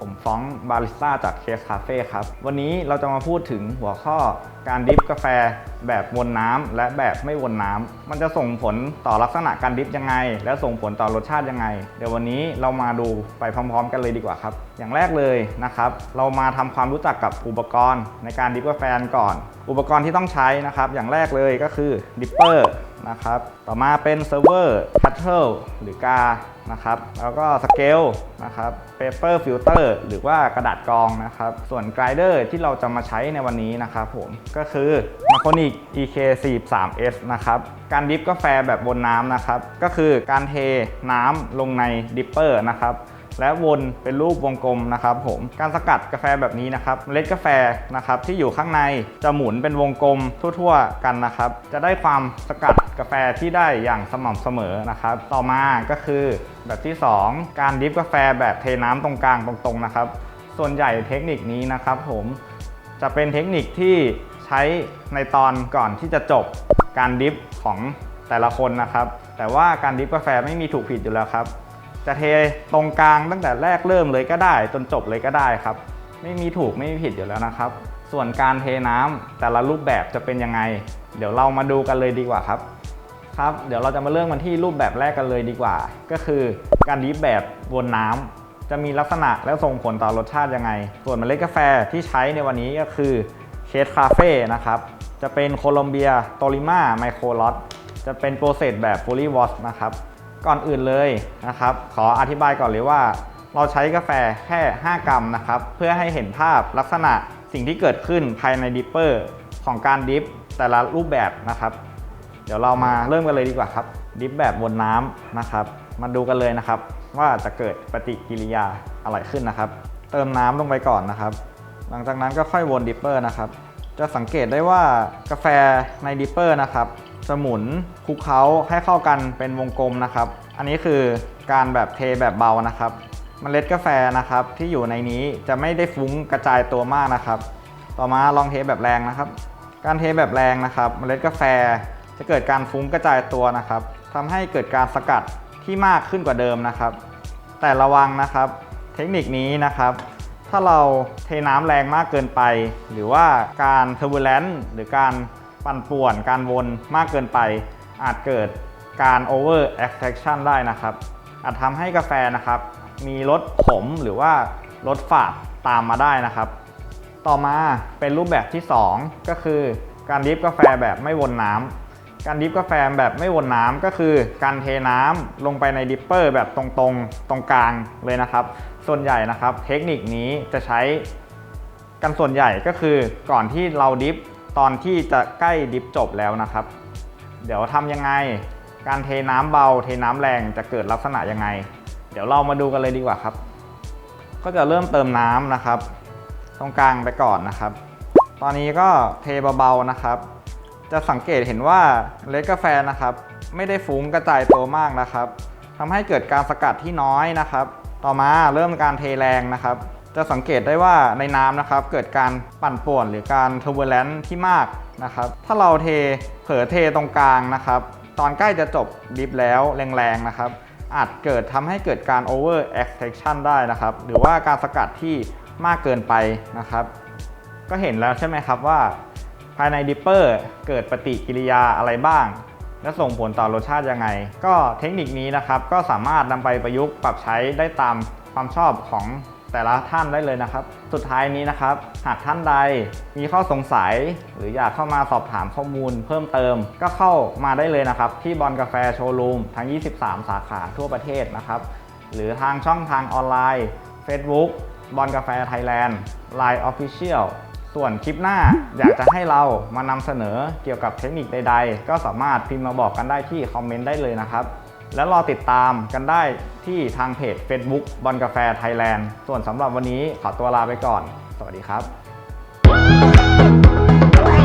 ผมฟ้องบาริสต้าจากเคสคาเฟ่ครับ วันนี้เราจะมาพูดถึงหัวข้อการดริฟกาแฟแบบวนน้ำและแบบไม่วนน้ำมันจะส่งผลต่อลักษณะการดิฟยังไง และส่งผลต่อรสชาติยังไง เดี๋ยววันนี้เรามาดูไปพร้อม ๆ กันเลยดีกว่าครับ อย่างแรกเลยนะครับ เรามาทำความรู้จักกับอุปกรณ์ในการดิฟกาแฟก่อน อุปกรณ์ที่ต้องใช้นะครับ อย่างแรกเลยก็คือดิปเปอร์นะครับต่อมาเป็นเซิร์ฟเวอร์พัทเทิลหรือกานะครับแล้วก็สเกลนะครับเปเปอร์ฟิลเตอร์หรือว่ากระดาษกรองนะครับส่วนไกรเดอร์ที่เราจะมาใช้ในวันนี้นะครับผมก็คือ m a c o n i c EK 4 3 S นะครับ การดิฟกาแฟแบบบนน้ำนะครับ ก็คือการเทน้ำลงในดิปเปอร์นะครับและวนเป็นรูปวงกลมนะครับผมการสกัดกาแฟแบบนี้นะครับเมล็ดกาแฟนะครับที่อยู่ข้างในจะหมุนเป็นวงกลมทั่วๆ กันนะครับ จะได้ความสกัดกาแฟที่ได้อย่างสม่ำเสมอนะครับ ต่อมาก็คือแบบที่ 2 การดิฟกาแฟแบบเทน้ำตรงกลางตรงๆนะครับ ส่วนใหญ่เทคนิคนี้นะครับผมจะเป็นเทคนิคที่ ใช้ในตอนก่อนที่จะจบการดิฟของแต่ละคนนะครับ แต่ว่าการดิฟกาแฟไม่มีถูกผิดอยู่แล้วครับ จะเทตรงกลางตั้งแต่แรกเริ่มเลยก็ได้ จนจบเลยก็ได้ครับ ไม่มีถูกไม่มีผิดอยู่แล้วนะครับ ส่วนการเทน้ำแต่ละรูปแบบจะเป็นยังไง เดี๋ยวเรามาดูกันเลยดีกว่าครับครับ เดี๋ยวเราจะมาเริ่มกันที่รูปแบบแรกกันเลยดีกว่า ก็คือการดิฟแบบวนน้ำจะมีลักษณะและส่งผลต่อรสชาติยังไง ส่วนเมล็ดกาแฟที่ใช้ในวันนี้ก็คือ เคสคาเฟ่นะครับ จะเป็นโคลอมเบียโตลิมาไมโครลอตจะเป็นโปรเซสแบบฟูลี่วอชนะครับ ก่อนอื่นเลยนะครับ ขออธิบายก่อนเลยว่า เราใช้กาแฟแค่ 5 กรัมนะครับ เพื่อให้เห็นภาพลักษณะสิ่งที่เกิดขึ้นภายในดิปเปอร์ของการดิฟแต่ละรูปแบบนะครับ เดี๋ยวเรามาเริ่มกันเลยดีกว่าครับ ดิฟแบบวนน้ำนะครับ มาดูกันเลยนะครับ ว่าจะเกิดปฏิกิริยาอะไรขึ้นนะครับ เติมน้ำลงไปก่อนนะครับ หลังจากนั้นก็ค่อยวนดิปเปอร์นะครับ จะสังเกตได้ว่ากาแฟในดิปเปอร์นะครับจะหมุนคลุกเคล้าให้เข้ากันเป็นวงกลมนะครับ อันนี้คือการแบบเทแบบเบานะครับเมล็ดกาแฟนะครับที่อยู่ในนี้จะไม่ได้ฟุ้งกระจายตัวมากนะครับ ต่อมาลองเทแบบแรงนะครับ การเทแบบแรงนะครับเมล็ดกาแฟจะเกิดการฟุ้งกระจายตัวนะครับทำให้เกิดการสกัดที่มากขึ้นกว่าเดิมนะครับ แต่ระวังนะครับ เทคนิคนี้นะครับ ถ้าเราเทน้ำแรงมากเกินไป หรือว่าการเทอร์บูเลนต์หรือการปั่นป่วน การวนมากเกินไป อาจเกิดการ over extraction ได้นะครับ อาจทำให้กาแฟนะครับ มีรสขมหรือว่ารสฝาดตามมาได้นะครับ ต่อมาเป็นรูปแบบที่ 2 ก็คือการดริฟกาแฟแบบไม่วนน้ำ การดิฟกาแฟแบบไม่วนน้ำก็คือการเทน้ำลงไปในดิปเปอร์แบบตรงๆตรงกลางเลยนะครับ ส่วนใหญ่นะครับเทคนิคนี้จะใช้กันส่วนใหญ่ก็คือก่อนที่เราดิฟตอนที่จะใกล้ดิฟจบแล้วนะครับ เดี๋ยวทำยังไง การเทน้ำเบา เทน้ำแรงจะเกิดลักษณะยังไง เดี๋ยวเรามาดูกันเลยดีกว่าครับ ก็จะเริ่มเติมน้ำนะครับ ตรงกลางไปก่อนนะครับ ตอนนี้ก็เทเบาๆนะครับ จะสังเกตเห็นว่าเมล็ดกาแฟนะครับ ไม่ได้ฟุ้งกระจายตัวมากนะครับทำให้เกิดการสกัดที่น้อยนะครับ ต่อมาเริ่มการเทแรงนะครับ จะสังเกตได้ว่าในน้ำนะครับ เกิดการปั่นป่วนหรือการเทอร์เบเลนที่มากนะครับ ถ้าเราเทเผลอเทตรงกลางนะครับ ตอนใกล้จะจบดิฟแล้วแรงๆนะครับอาจเกิดทำให้เกิดการ over extraction ได้นะครับ หรือว่าการสกัดที่มากเกินไปนะครับ ก็เห็นแล้วใช่ไหมครับว่า ภายในดิปเปอร์เกิดปฏิกิริยาอะไรบ้าง และส่งผลต่อรสชาติยังไง ก็เทคนิคนี้นะครับก็สามารถนำไปประยุกต์ปรับใช้ได้ตามความชอบของแต่ละท่านได้เลยนะครับ สุดท้ายนี้นะครับ หากท่านใดมีข้อสงสัย หรืออยากเข้ามาสอบถามข้อมูลเพิ่มเติม ก็เข้ามาได้เลยนะครับ ที่บอลกาแฟโชว์รูมทั้ง 23 สาขาทั่วประเทศนะครับ หรือทางช่องทางออนไลน์ Facebook บอลกาแฟไทยแลนด์ Line Official ส่วนคลิปหน้าอยากจะให้เรามานำเสนอเกี่ยวกับเทคนิคใด ๆ ก็สามารถพิมพ์มาบอกกันได้ที่คอมเมนต์ได้เลยนะครับ แล้วรอติดตามกันได้ที่ทางเพจ Facebook บอลกาแฟไทยแลนด์ส่วนสำหรับวันนี้ขอตัวลาไปก่อน สวัสดีครับ